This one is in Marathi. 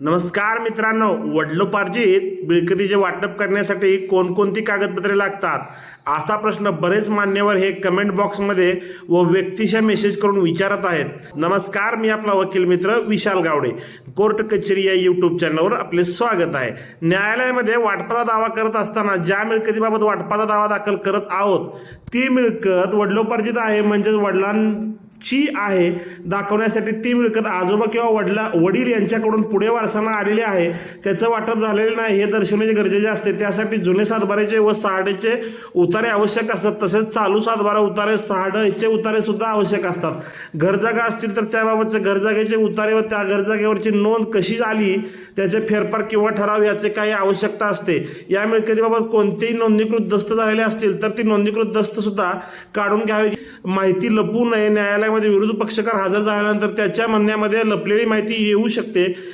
नमस्कार मित्रांनो वडलोपार्जित मिळकतीचे वाटप करण्यासाठी कोणकोणती कागदपत्रे लागतात? असा प्रश्न बरेच मान्यवर हे कमेंट बॉक्समध्ये व व्यक्तीशा मेसेज करून विचारत आहेत. नमस्कार मी आपला वकील मित्र विशाल गावडे. कोर्ट कचेरी या यूट्यूब चॅनलवर आपले स्वागत आहे. न्यायालयामध्ये वाटपाचा दावा करत असताना ज्या मिळकतीबाबत वाटपाचा दावा दाखल करत आहोत ती मिळकत वडलोपार्जित आहे म्हणजेच वडिलां ची आहे दाखवण्यासाठी ती मिळकत आजोबा किंवा वडला वडील यांच्याकडून पुढे वारसांना आलेले आहे. त्याचं वाटप झालेलं नाही हे दर्शवण्याचे गरजेचे असते. त्यासाठी जुने सातबाऱ्याचे व सहाडेचे उतारे आवश्यक असतात. तसेच चालू सातबारा उतारे सहाडेचे उतारे सुद्धा आवश्यक असतात. घरजागा असतील तर त्याबाबतचे घरजागेचे उतारे व त्या घरजागेवरची नोंद कशी झाली त्याचे फेरफार किंवा ठराव याचे काही आवश्यकता असते. या मिळकतीबाबत कोणतेही नोंदणीकृत दस्त झालेले असतील तर ती नोंदणीकृत दस्त सुद्धा काढून घ्यावी. माहिती लपवू नये. न्यायालयामध्ये विरोधी पक्षकार हजर झाल्यानंतर त्याच्या म्हणण्यामध्ये लपलेली माहिती येऊ शकते.